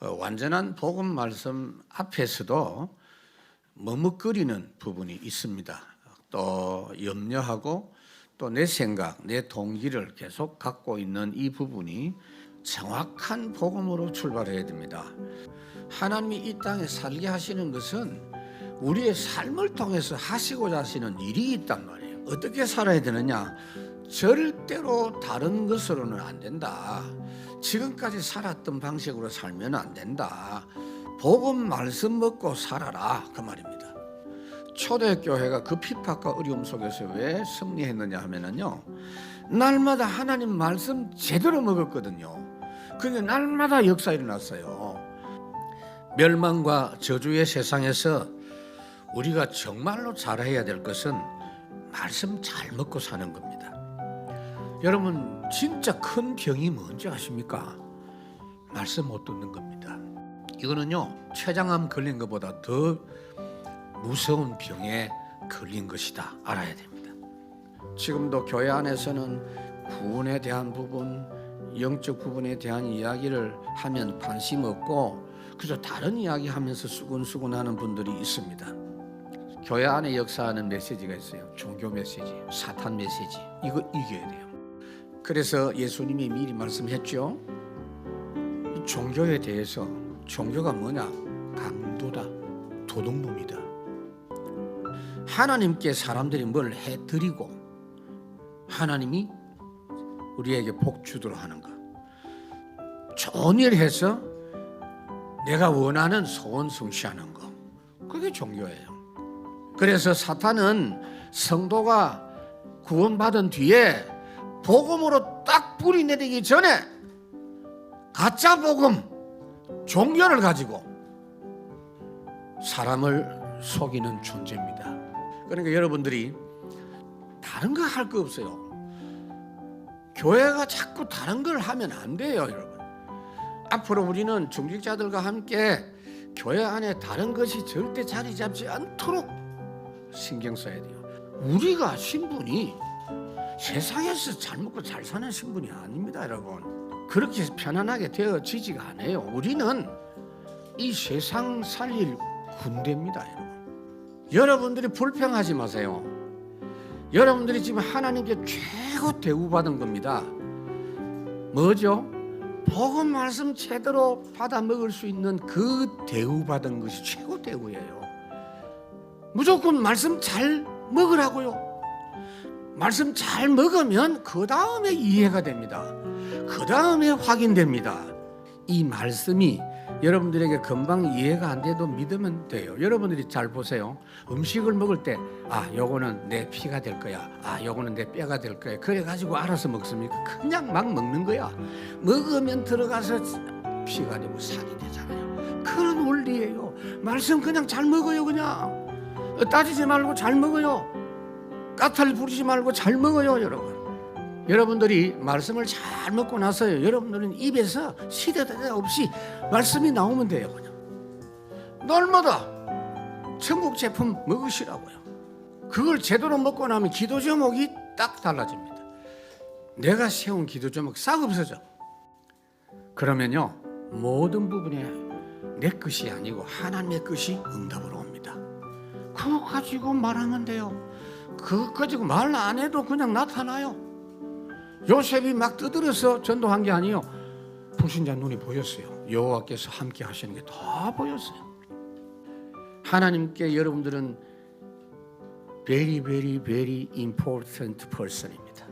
어, 완전한 복음 말씀 앞에서도 머뭇거리는 부분이 있습니다. 또 염려하고 또 내 생각, 내 동기를 계속 갖고 있는 이 부분이 정확한 복음으로 출발해야 됩니다. 하나님이 이 땅에 살게 하시는 것은 우리의 삶을 통해서 하시고자 하시는 일이 있단 말이에요. 어떻게 살아야 되느냐? 절대로 다른 것으로는 안 된다. 지금까지 살았던 방식으로 살면 안 된다. 복음 말씀 먹고 살아라 그 말입니다. 초대교회가 그 핍박과 어려움 속에서 왜 승리했느냐 하면은요. 날마다 하나님 말씀 제대로 먹었거든요. 그게 날마다 역사 일어났어요. 멸망과 저주의 세상에서 우리가 정말로 잘해야 될 것은 말씀 잘 먹고 사는 겁니다. 여러분 진짜 큰 병이 뭔지 아십니까? 말씀 못 듣는 겁니다. 이거는요 췌장암 걸린 것보다 더 무서운 병에 걸린 것이다 알아야 됩니다. 지금도 교회 안에서는 구원에 대한 부분, 영적 부분에 대한 이야기를 하면 관심 없고 그저 다른 이야기 하면서 수근수근하는 분들이 있습니다. 교회 안에 역사하는 메시지가 있어요. 종교 메시지, 사탄 메시지. 이거 이겨야 돼요. 그래서 예수님이 미리 말씀했죠. 이 종교에 대해서 종교가 뭐냐? 강도다, 도둑놈이다. 하나님께 사람들이 뭘 해드리고 하나님이 우리에게 복 주도록 하는 것. 좋은 일 해서 내가 원하는 소원 성취하는 거. 그게 종교예요. 그래서 사탄은 성도가 구원받은 뒤에 복음으로 딱 뿌리 내리기 전에 가짜 복음, 종교를 가지고 사람을 속이는 존재입니다. 그러니까 여러분들이 다른 거 할 거 없어요. 교회가 자꾸 다른 걸 하면 안 돼요, 여러분. 앞으로 우리는 중직자들과 함께 교회 안에 다른 것이 절대 자리 잡지 않도록 신경 써야 돼요. 우리가 신분이 세상에서 잘 먹고 잘 사는 신분이 아닙니다, 여러분. 그렇게 편안하게 되어지지가 않아요. 우리는 이 세상 살릴 군대입니다, 여러분. 여러분들이 불평하지 마세요. 여러분들이 지금 하나님께 최고 대우받은 겁니다. 뭐죠? 복음 말씀 제대로 받아 먹을 수 있는 그 대우받은 것이 최고 대우예요. 무조건 말씀 잘 먹으라고요. 말씀 잘 먹으면 그 다음에 이해가 됩니다. 그 다음에 확인됩니다. 이 말씀이 여러분들에게 금방 이해가 안 돼도 믿으면 돼요. 여러분들이 잘 보세요. 음식을 먹을 때, 아, 요거는 내 피가 될 거야. 아, 요거는 내 뼈가 될 거야. 그래가지고 알아서 먹습니까? 그냥 막 먹는 거야. 먹으면 들어가서 피가 되고 살이 되잖아요. 그런 원리예요. 말씀 그냥 잘 먹어요, 그냥. 따지지 말고 잘 먹어요. 까탈 부리지 말고 잘 먹어요, 여러분. 여러분들이 말씀을 잘 먹고 나서요. 여러분들은 입에서 시대대 없이 말씀이 나오면 돼요. 그냥 날마다 천국 제품 먹으시라고요. 그걸 제대로 먹고 나면 기도 제목이 딱 달라집니다. 내가 세운 기도 제목 싹 없어져. 그러면요 모든 부분에 내 것이 아니고 하나님의 것이 응답으로 옵니다. 그거 가지고 말하면 돼요. 그거 가지고 말 안 해도 그냥 나타나요. 요셉이 막 떠들어서 전도한 게 아니요. 불신자 눈이 보였어요. 여호와께서 함께 하시는 게 다 보였어요. 하나님께 여러분들은 very very very important person입니다.